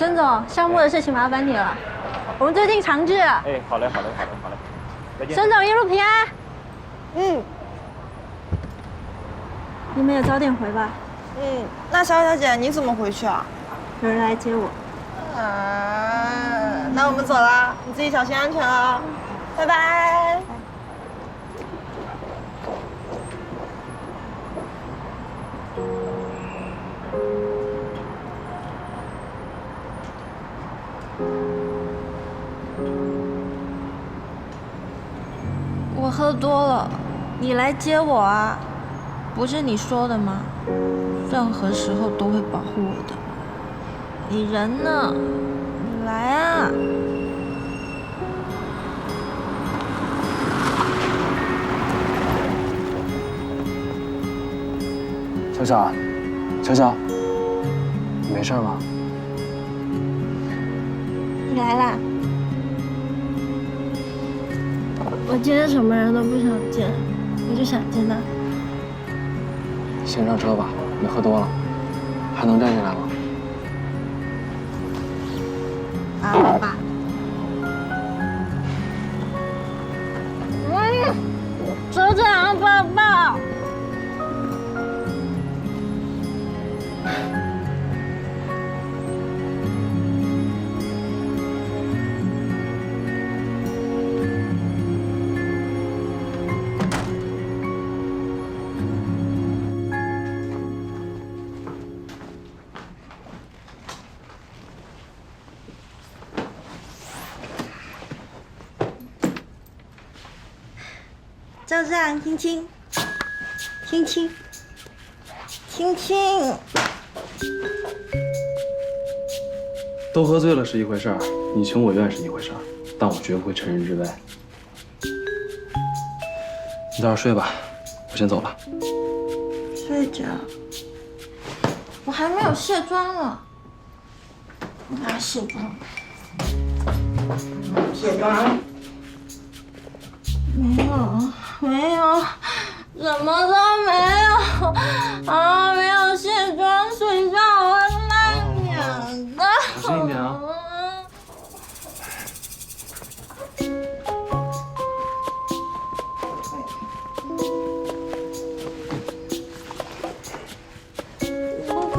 孙总，项目的事情麻烦你了，我们最近长聚。哎，好嘞，好嘞，好嘞，好嘞，再见。孙总一路平安，嗯你们也早点回吧，嗯，那肖小姐你怎么回去啊？有人来接我。啊，那我们走啦，你自己小心安全哦，拜拜。我喝多了，你来接我啊？不是你说的吗？任何时候都会保护我的。你人呢？你来啊！小小，小小，你没事吧？你来啦！我今天什么人都不想见，我就想见他。先上车吧，你喝多了，还能站起来吗？就这样，亲亲，亲亲，亲亲。都喝醉了是一回事儿，你情我愿是一回事儿，但我绝不会趁人之危。你早点睡吧，我先走了。睡着。我还没有卸妆呢。拿卸妆。卸妆。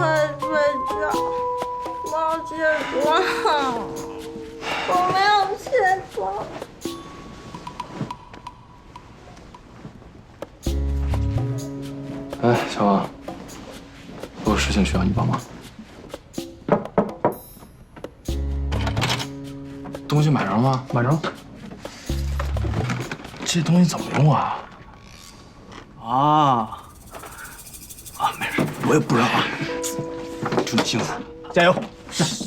不可以睡觉，我要卸妆，我没有卸妆。哎，小王，我有事情需要你帮忙。东西买着了吗？买着了。这东西怎么用啊？啊我也不知道啊。祝你幸福，加油！是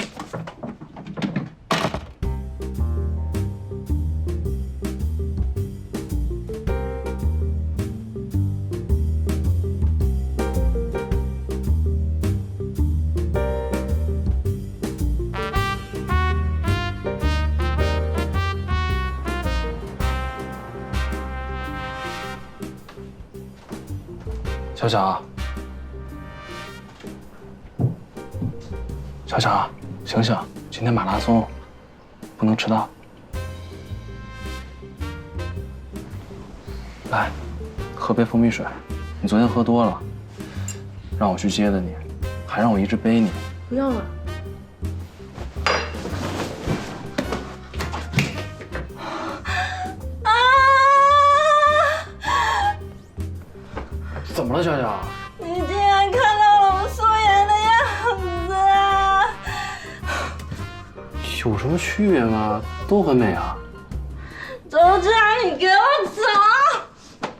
小小，小小，醒醒！今天马拉松，不能迟到。来，喝杯蜂蜜水。你昨天喝多了，让我去接的你，还让我一直背你。不用了，怎么了，小小？有什么区别吗？都很美啊。周志然，你给我走！